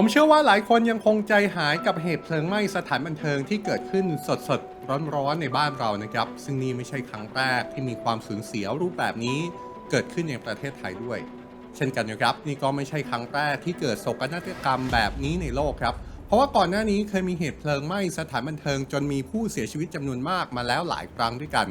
ผมเชื่อว่าหลายคนยังคงใจหายกับเหตุเพลิงไหม้สถานบันเทิงที่เกิดขึ้นสดๆ ร้อนๆ ในบ้านเรานะครับ ซึ่งนี่ไม่ใช่ครั้งแรกที่มีความสูญเสียรูปแบบนี้เกิดขึ้นในประเทศไทยด้วย เช่นกันนะครับ นี่ก็ไม่ใช่ครั้งแรกที่เกิดโศกนาฏกรรมแบบนี้ในโลกครับ เพราะว่าก่อนหน้านี้เคยมีเหตุเพลิงไหม้สถานบันเทิงจนมีผู้เสียชีวิตจำนวนมากมาแล้วหลายครั้งด้วยกัน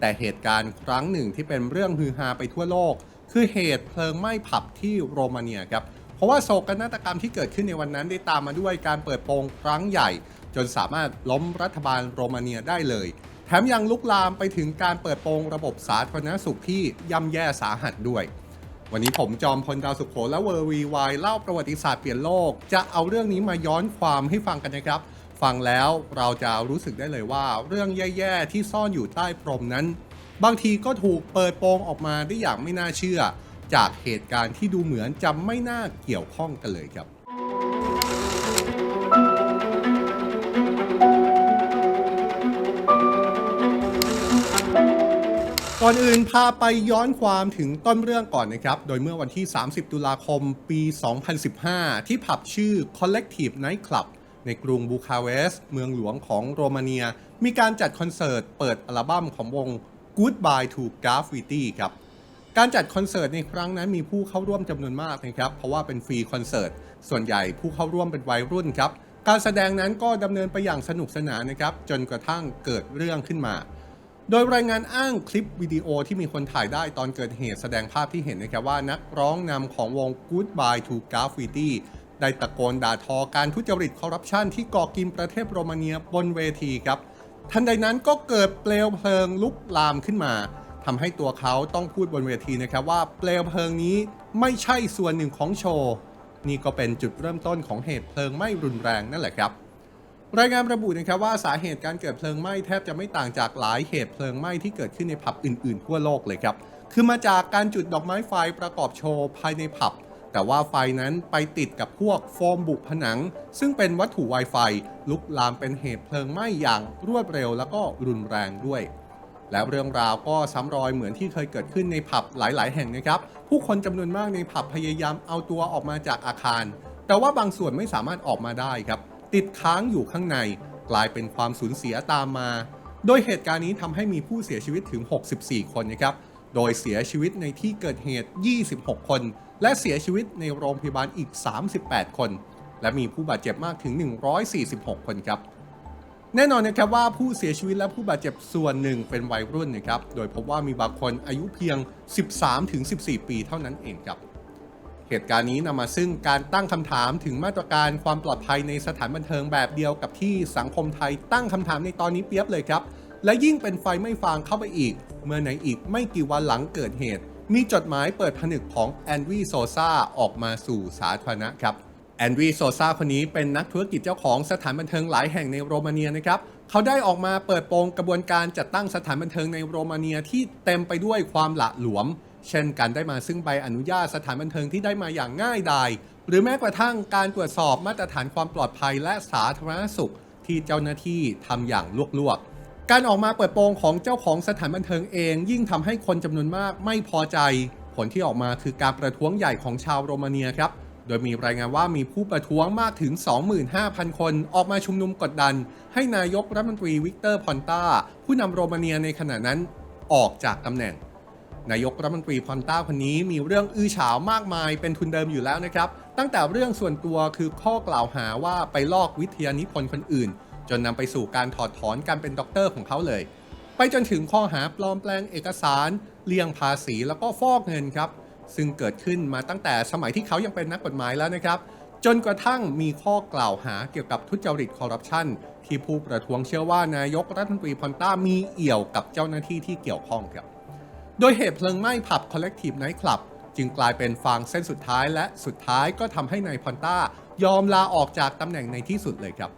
แต่เหตุการณ์ครั้งหนึ่งที่เป็นเรื่องฮือฮาไปทั่วโลก คือเหตุเพลิงไหม้ผับที่โรมาเนียครับ เพราะว่าโศกนาฏกรรมที่เกิดขึ้นในวันนั้นได้ตามมาด้วยการเปิดโปงครั้งใหญ่ จนสามารถล้มรัฐบาลโรมาเนียได้เลย แถมยังลุกลามไปถึงการเปิดโปงระบบสาธารณสุขที่ย่ำแย่สาหัสด้วย วันนี้ผมจอมพลดาวสุขโขและเวอร์วีวายเล่าประวัติศาสตร์เปลี่ยนโลก จะเอาเรื่องนี้มาย้อนความให้ฟังกันนะครับ ฟังแล้วเราจะรู้สึกได้เลยว่า เรื่องแย่ๆที่ซ่อนอยู่ใต้พรมนั้น บางทีก็ถูกเปิดโปงออกมาได้อย่างไม่น่าเชื่อ จากเหตุการณ์ที่ดูเหมือนจะไม่น่าเกี่ยวข้องกันเลยครับก่อนอื่นพาไปย้อนความถึงต้นเรื่องก่อนนะครับ โดยเมื่อวันที่ 30 ตุลาคมปี 2015 ที่ผับชื่อ Collective Night Club ในกรุงบูคาเวสต์เมืองหลวงของโรมาเนีย มีการจัดคอนเสิร์ตเปิดอัลบั้มของวง Goodbye to Graffiti ครับ การจัดคอนเสิร์ตในครั้งนั้นมีผู้เข้าร่วมจำนวนมากนะครับ เพราะว่าเป็นฟรีคอนเสิร์ต ส่วนใหญ่ผู้เข้าร่วมเป็นวัยรุ่นครับ การแสดงนั้นก็ดำเนินไปอย่างสนุกสนานนะครับ จนกระทั่งเกิดเรื่องขึ้นมา โดยรายงานอ้างคลิปวิดีโอที่มีคนถ่ายได้ตอนเกิดเหตุแสดงภาพที่เห็นนะครับว่านักร้องนำของวง Goodbye to Graffiti ได้ตะโกนด่าทอการทุจริตคอร์รัปชันที่ก่อกินประเทศโรมาเนียบนเวทีครับ ทันใดนั้นก็เกิดเปลวเพลิงลุกลามขึ้นมา ทำให้ตัวเขาต้องพูดบนเวทีนะครับว่าเปลวเพลิงนี้ไม่ใช่ส่วนหนึ่งของโชว์ นี่ก็เป็นจุดเริ่มต้นของเหตุเพลิงไหม้รุนแรงนั่นแหละครับ รายงานระบุนะครับว่าสาเหตุการเกิดเพลิงไหม้แทบจะไม่ต่างจากหลายเหตุเพลิงไหม้ที่เกิดขึ้นในผับอื่นๆทั่วโลกเลยครับ คือมาจากการจุดดอกไม้ไฟประกอบโชว์ภายในผับ แต่ว่าไฟนั้นไปติดกับพวกโฟมบุผนัง ซึ่งเป็นวัตถุไวไฟลุกลามเป็นเหตุเพลิงไหม้อย่างรวดเร็ว แล้วก็รุนแรงด้วย และเรื่องราวก็ซ้ำรอยเหมือนที่เคยเกิดขึ้นในผับหลาย ๆ แห่งนะครับ ผู้คนจำนวนมากในผับพยายามเอาตัวออกมาจากอาคาร แต่ว่าบางส่วนไม่สามารถออกมาได้ครับ ติดค้างอยู่ข้างใน กลายเป็นความสูญเสียตามมา โดยเหตุการณ์นี้ทำให้มีผู้เสียชีวิตถึง 64 คนนะครับ โดยเสียชีวิตในที่เกิดเหตุ 26 คน และเสียชีวิตในโรงพยาบาลอีก 38 คน และมีผู้บาดเจ็บมากถึง 146 คนครับ แน่นอนนะครับว่าผู้เสียชีวิตและผู้บาดเจ็บส่วนหนึ่งเป็นวัยรุ่นนะครับ โดยพบว่ามีบางคนอายุเพียง 13-14 ปีเท่านั้นเองครับ เหตุการณ์นี้นำมาซึ่งการตั้งคำถามถึงมาตรการความปลอดภัยในสถานบันเทิงแบบเดียวกับที่สังคมไทยตั้งคำถามในตอนนี้เปียบเลยครับ และยิ่งเป็นไฟไม่ฟางเข้าไปอีก เมื่อในอีกไม่กี่วันหลังเกิดเหตุ มีจดหมายเปิดผนึกของแอนวีโซซาออกมาสู่สาธารณะครับ แอนดรีโซซาคนนี้เป็นนักธุรกิจเจ้าของสถานบันเทิงหลายแห่งในโรมาเนียนะครับ เขาได้ออกมาเปิดโปงกระบวนการจัดตั้งสถานบันเทิงในโรมาเนียที่เต็มไปด้วยความหละหลวม เช่นการได้มาซึ่งใบอนุญาตสถานบันเทิงที่ได้มาอย่างง่ายดาย หรือแม้กระทั่งการตรวจสอบมาตรฐานความปลอดภัยและสาธารณสุข ที่เจ้าหน้าที่ทำอย่างลวกๆ การออกมาเปิดโปงของเจ้าของสถานบันเทิงเอง ยิ่งทำให้คนจำนวนมากไม่พอใจ ผลที่ออกมาคือการประท้วงใหญ่ของชาวโรมาเนียครับ ดยมีรายงานว่ามีผู้ประท้วงมากถึง 25,000 คนออกมาชุมนุมกดดัน ให้นายกรัฐมนตรีวิกเตอร์พอนตาผู้นำโรมาเนียในขณะนั้นออกจากตำแหน่ง นายกรัฐมนตรีพอนตาคนนี้มีเรื่องอื้อฉาวมากมายเป็นทุนเดิมอยู่แล้วนะครับ ตั้งแต่เรื่องส่วนตัวคือข้อกล่าวหาว่าไปลอกวิทยานิพนธ์คนอื่น จนนำไปสู่การถอดถอนการเป็นด็อกเตอร์ของเขาเลย ไปจนถึงข้อหาปลอมแปลงเอกสารเลี่ยงภาษีแล้วก็ฟอกเงินครับ ซึ่งเกิดขึ้นมาตั้งแต่สมัยที่เขายังเป็นนักกฎหมายแล้วนะครับ จนกระทั่งมีข้อกล่าวหาเกี่ยวกับทุจริตคอร์รัปชันที่ผู้ประท้วงเชื่อว่านายกรัฐมนตรีพอนต้ามีเอี่ยวกับเจ้าหน้าที่ที่เกี่ยวข้องครับ โดยเหตุเพลิงไหม้ผับ Collective Night Club จึงกลายเป็นฟางเส้นสุดท้ายและสุดท้ายก็ทำให้นายพอนต้ายอมลาออกจากตำแหน่งในที่สุดเลยครับ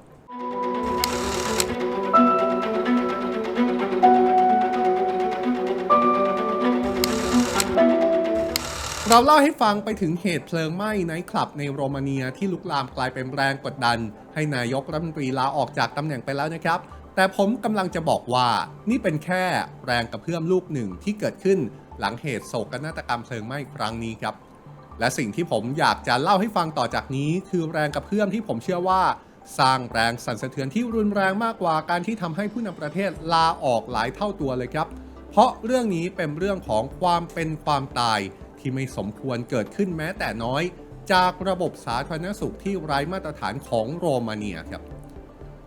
เราเล่าให้ฟังไปถึงเหตุเพลิงไหม้ไนท์คลับในโรมาเนียที่ลุกลามกลายเป็นแรงกดดัน ให้นายกรัฐมนตรีลาออกจากตำแหน่งไปแล้วนะครับ แต่ผมกำลังจะบอกว่า นี่เป็นแค่แรงกระเพื่อมลูกหนึ่งที่เกิดขึ้นหลังเหตุโศกนาฏกรรมเพลิงไหม้ครั้งนี้ครับ และสิ่งที่ผมอยากจะเล่าให้ฟังต่อจากนี้ คือแรงกระเพื่อมที่ผมเชื่อว่า สร้างแรงสั่นสะเทือนที่รุนแรงมากกว่าการที่ทำให้ผู้นำประเทศลาออกหลายเท่าตัวเลยครับ เพราะเรื่องนี้เป็นเรื่องของความเป็นความตาย ที่ไม่สมควรเกิดขึ้นแม้แต่น้อย จากระบบสาธารณสุขที่ไร้มาตรฐานของโรมาเนียครับ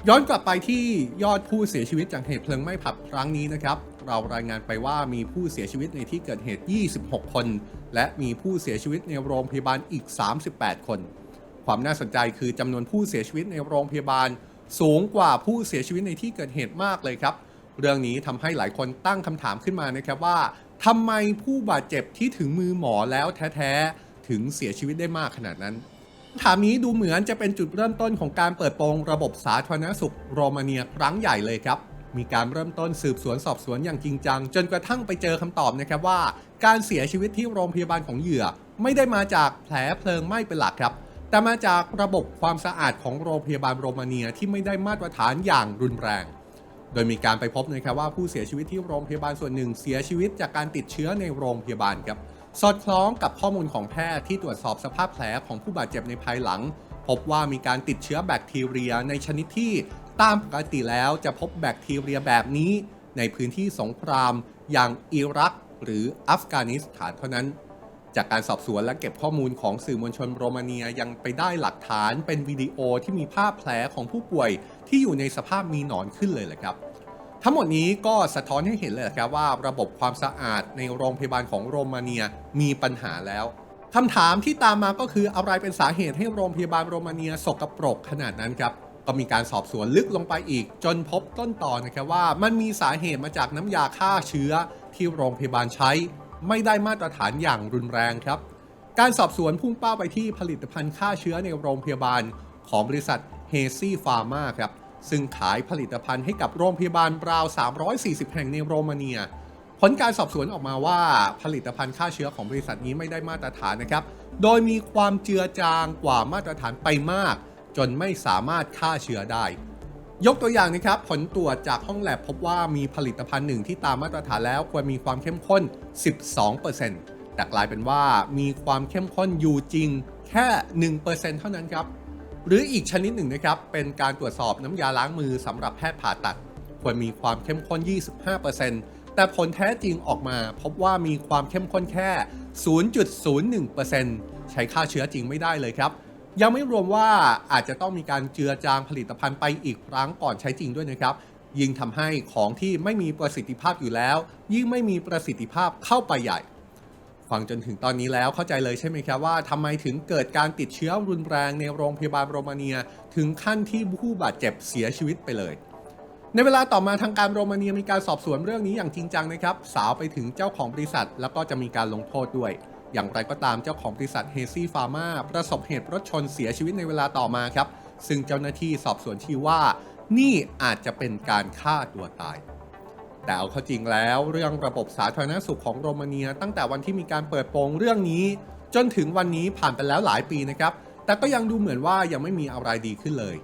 ย้อนกลับไปที่ยอดผู้เสียชีวิตจากเหตุเพลิงไหม้ผับครั้งนี้นะครับ เรารายงานไปว่ามีผู้เสียชีวิตในที่เกิดเหตุ 26 คน และมีผู้เสียชีวิตในโรงพยาบาลอีก 38 คน ความน่าสนใจคือจำนวนผู้เสียชีวิตในโรงพยาบาล สูงกว่าผู้เสียชีวิตในที่เกิดเหตุมากเลยครับ เรื่องนี้ทำให้หลายคนตั้งคำถามขึ้นมานะครับว่า ทำไมผู้บาดเจ็บที่ถึงมือหมอแล้วแท้ๆ ถึงเสียชีวิตได้มากขนาดนั้นถามนี้ดูเหมือนจะเป็นจุดเริ่มต้นของการเปิดโปงระบบสาธารณสุขโรมาเนียครั้งใหญ่เลยครับ มีการเริ่มต้นสืบสวนสอบสวนอย่างจริงจัง จนกระทั่งไปเจอคำตอบนะครับว่า การเสียชีวิตที่โรงพยาบาลของเหยื่อ ไม่ได้มาจากแผลเพลิงไหม้เป็นหลักครับ แต่มาจากระบบความสะอาดของโรงพยาบาลโรมาเนียที่ไม่ได้มาตรฐานอย่างรุนแรง โดยมีการไปพบนะครับว่าผู้เสียชีวิตที่โรงพยาบาลส่วนหนึ่งเสียชีวิตจากการติดเชื้อในโรงพยาบาลครับสอดคล้องกับข้อมูลของแพทย์ที่ตรวจสอบสภาพแผลของผู้บาดเจ็บในภายหลัง พบว่ามีการติดเชื้อแบคทีเรียในชนิดที่ตามปกติแล้วจะพบแบคทีเรียแบบนี้ ในพื้นที่สงคราม อย่างอิรัก หรืออัฟกานิสถานเท่านั้น จากการสอบสวนและเก็บข้อมูลของสื่อมวลชนโรมาเนียยังไปได้หลักฐานเป็นวิดีโอที่มีภาพแผลของผู้ป่วย ที่อยู่ในสภาพมีหนอนขึ้นเลยแหละครับ ทั้งหมดนี้ก็สะท้อนให้เห็นเลยครับว่าระบบความสะอาดในโรงพยาบาลของโรมาเนียมีปัญหาแล้วคำถามที่ตามมาก็คืออะไรเป็นสาเหตุให้โรงพยาบาลโรมาเนียสกปรกขนาดนั้นครับก็มีการสอบสวนลึกลงไปอีก จนพบต้นตอนะครับว่ามันมีสาเหตุมาจากน้ำยาฆ่าเชื้อที่โรงพยาบาลใช้ ไม่ได้มาตรฐานอย่างรุนแรงครับ การสอบสวนพุ่งเป้าไปที่ผลิตภัณฑ์ฆ่าเชื้อในโรงพยาบาลของบริษัท เฮซี่ฟาร์มาครับ ซึ่งขายผลิตภัณฑ์ให้กับโรงพยาบาลราว 340 แห่งในโรมาเนีย ผลการสอบสวนออกมาว่าผลิตภัณฑ์ฆ่าเชื้อของบริษัทนี้ไม่ได้มาตรฐานนะครับ โดยมีความเจือจางกว่ามาตรฐานไปมาก จนไม่สามารถฆ่าเชื้อได้ ยกตัวอย่างนะครับ ผลตรวจจากห้องแลบพบว่ามีผลิตภัณฑ์หนึ่งที่ตามมาตรฐานแล้วควรมีความเข้มข้น 12%แต่กลายเป็นว่ามีความเข้มข้นอยู่จริงแค่ 1%เท่านั้นครับ หรืออีกชนิดหนึ่งนะครับ เป็นการตรวจสอบน้ำยาล้างมือสำหรับแพทย์ผ่าตัด ควรมีความเข้มข้น 25%แต่ผลแท้จริงออกมาพบว่ามีความเข้มข้นแค่ 0.01%ใช้ฆ่าเชื้อจริงไม่ได้เลยครับ ยังไม่รวมว่าอาจจะต้องมีการเจือจางผลิตภัณฑ์ไปอีกครั้งก่อนใช้จริงด้วยนะครับ ยิ่งทำให้ของที่ไม่มีประสิทธิภาพอยู่แล้ว ยิ่งไม่มีประสิทธิภาพเข้าไปใหญ่ ฟังจนถึงตอนนี้แล้วเข้าใจเลยใช่ไหมครับว่าทำไมถึงเกิดการติดเชื้อรุนแรงในโรงพยาบาลโรมาเนีย ถึงขั้นที่ผู้บาดเจ็บเสียชีวิตไปเลย ในเวลาต่อมาทางการโรมาเนียมีการสอบสวนเรื่องนี้อย่างจริงจังนะครับ สาวไปถึงเจ้าของบริษัท แล้วก็จะมีการลงโทษด้วย อย่างไรก็ตามเจ้าของบริษัทเฮซี่ฟาร์มาประสบเหตุรถชนเสียชีวิตในเวลาต่อมาครับ ซึ่งเจ้าหน้าที่สอบสวนชี้ว่า นี่อาจจะเป็นการฆ่าตัวตาย แต่เอาเข้าจริงแล้วเรื่องระบบสาธารณสุขของโรมาเนีย ตั้งแต่วันที่มีการเปิดโปงเรื่องนี้ จนถึงวันนี้ผ่านไปแล้วหลายปีนะครับ แต่ก็ยังดูเหมือนว่ายังไม่มีอะไรดีขึ้นเลย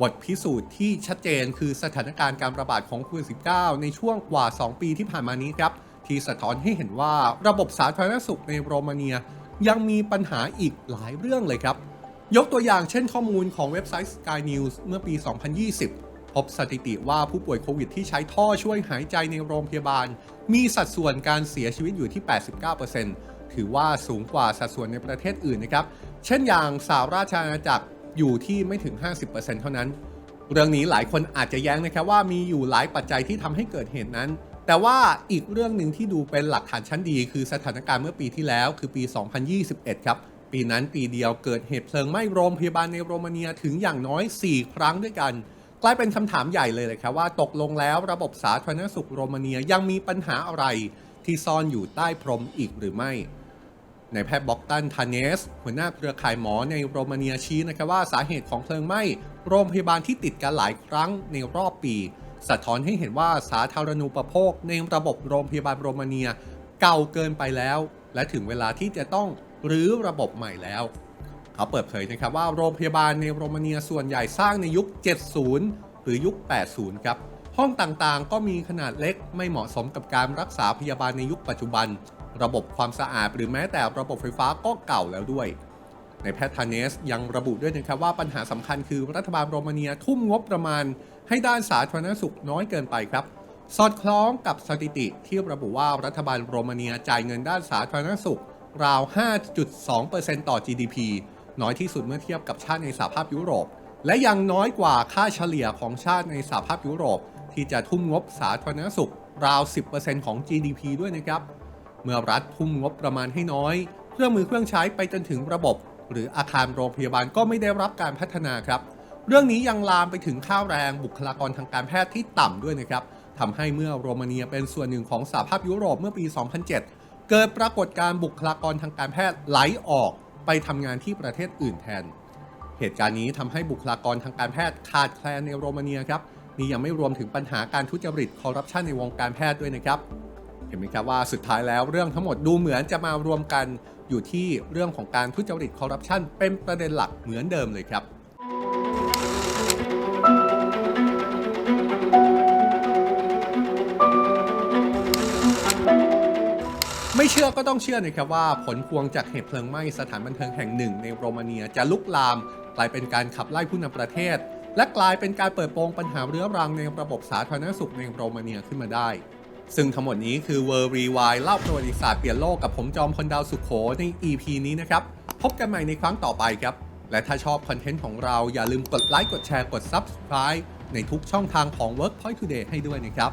บทพิสูจน์ที่ชัดเจนคือสถานการณ์การระบาดของโควิด -19 ในช่วงกว่า 2 ปีที่ผ่านมานี้ครับที่สะท้อนให้เห็นว่าระบบสาธารณสุขในโรมาเนีย ยังมีปัญหาอีกหลายเรื่องเลยครับ ยกตัวอย่างเช่นข้อมูลของเว็บไซต์ Sky News เมื่อปี 2020 พบสถิติว่าผู้ป่วยโควิดที่ใช้ท่อช่วยหายใจในโรงพยาบาล มีสัดส่วนการเสียชีวิตอยู่ที่ 89%ถือว่าสูงกว่าสัดส่วนในประเทศอื่นนะครับ เช่นอย่างสหราชอาณาจักรอยู่ที่ไม่ถึง 50%เท่านั้น เรื่องนี้หลายคนอาจจะแย้งนะครับว่ามีอยู่หลายปัจจัยที่ทำให้เกิดเหตุนั้น แต่ว่าอีกเรื่องหนึ่งที่ดูเป็นหลักฐานชั้นดี คือสถานการณ์เมื่อปีที่แล้วคือปี 2021 ครับปีนั้นปีเดียวเกิดเหตุเพลิงไหม้โรงพยาบาลในโรมาเนียถึงอย่างน้อย 4 ครั้งด้วยกัน กลายเป็นคำถามใหญ่เลยเลยครับว่าตกลงแล้วระบบสาธารณสุขโรมาเนียยังมีปัญหาอะไรที่ซ่อนอยู่ใต้พรมอีกหรือไม่ในายแพทย์บ็อกตันทานเนส หัวหน้าเครือข่ายหมอในโรมาเนียชี้นะครับว่าสาเหตุของเพลิงไหม้โรงพยาบาลที่ติดกันหลายครั้งในรอบปี สะท้อนให้เห็นว่าสาธารณูปโภคในระบบโรงพยาบาลโรมาเนีย เก่าเกินไปแล้ว และถึงเวลาที่จะต้องรื้อระบบใหม่แล้ว เขาเปิดเผยนะครับว่าโรงพยาบาลในโรมาเนียส่วนใหญ่สร้างในยุค 70 หรือยุค 80 ครับ ห้องต่างๆ ก็มีขนาดเล็กไม่เหมาะสมกับการรักษาพยาบาลในยุคปัจจุบัน ระบบความสะอาดหรือแม้แต่ระบบไฟฟ้าก็เก่าแล้วด้วย ในแพทย์ทาเนสยังระบุด้วยนะครับว่าปัญหาสำคัญคือรัฐบาลโรมาเนียทุ่มงบประมาณ ให้ด้านสาธารณสุขน้อยเกินไปครับสอดคล้องกับสถิติที่ระบุว่ารัฐบาลโรมาเนียจ่ายเงินด้านสาธารณสุขราว 5.2%ต่อ GDP น้อยที่สุดเมื่อเทียบกับชาติในสหภาพยุโรป และยังน้อยกว่าค่าเฉลี่ยของชาติในสหภาพยุโรป ที่จะทุ่มงบสาธารณสุขราว 10%ของ GDP ด้วยนะครับ เมื่อรัฐทุ่มงบประมาณให้น้อย เครื่องมือเครื่องใช้ไปจนถึงระบบ หรืออาคารโรงพยาบาลก็ไม่ได้รับการพัฒนาครับ เรื่องนี้ยังลามไปถึงค่าแรงบุคลากรทางการแพทย์ที่ต่ำด้วยนะครับทำให้เมื่อโรมาเนียเป็นส่วนหนึ่งของสหภาพยุโรปเมื่อปี 2007 เกิดปรากฏการณ์บุคลากรทางการแพทย์ไหลออก ไปทำงานที่ประเทศอื่นแทน เหตุการณ์นี้ทำให้บุคลากรทางการแพทย์ขาดแคลนในโรมาเนียครับนี่ยังไม่รวมถึงปัญหาการทุจริตคอร์รัปชันในวงการแพทย์ด้วยนะครับ เห็นไหมครับว่าสุดท้ายแล้วเรื่องทั้งหมดดูเหมือนจะมารวมกันอยู่ที่เรื่องของการทุจริตคอร์รัปชันเป็นประเด็นหลักเหมือนเดิมเลยครับ ไม่เชื่อก็ต้องเชื่อนะครับว่าผลพวงจากเหตุเพลิงไหม้สถานบันเทิงแห่งหนึ่งในโรมาเนียจะลุกลาม กลายเป็นการขับไล่ผู้นำประเทศ และกลายเป็นการเปิดโปงปัญหาเรื้อรังในระบบสาธารณสุขในโรมาเนียขึ้นมาได้ ซึ่งทั้งหมดนี้คือ World Rewind เล่าประวัติศาสตร์เปลี่ยนโลกกับผมจอมพลดาวสุขโขใน EP นี้นะครับพบกันใหม่ในครั้งต่อไปครับ และถ้าชอบคอนเทนต์ของเราอย่าลืมกดไลค์กดแชร์กด Subscribe ในทุกช่องทางของ Workpoint Today ให้ด้วยนะครับ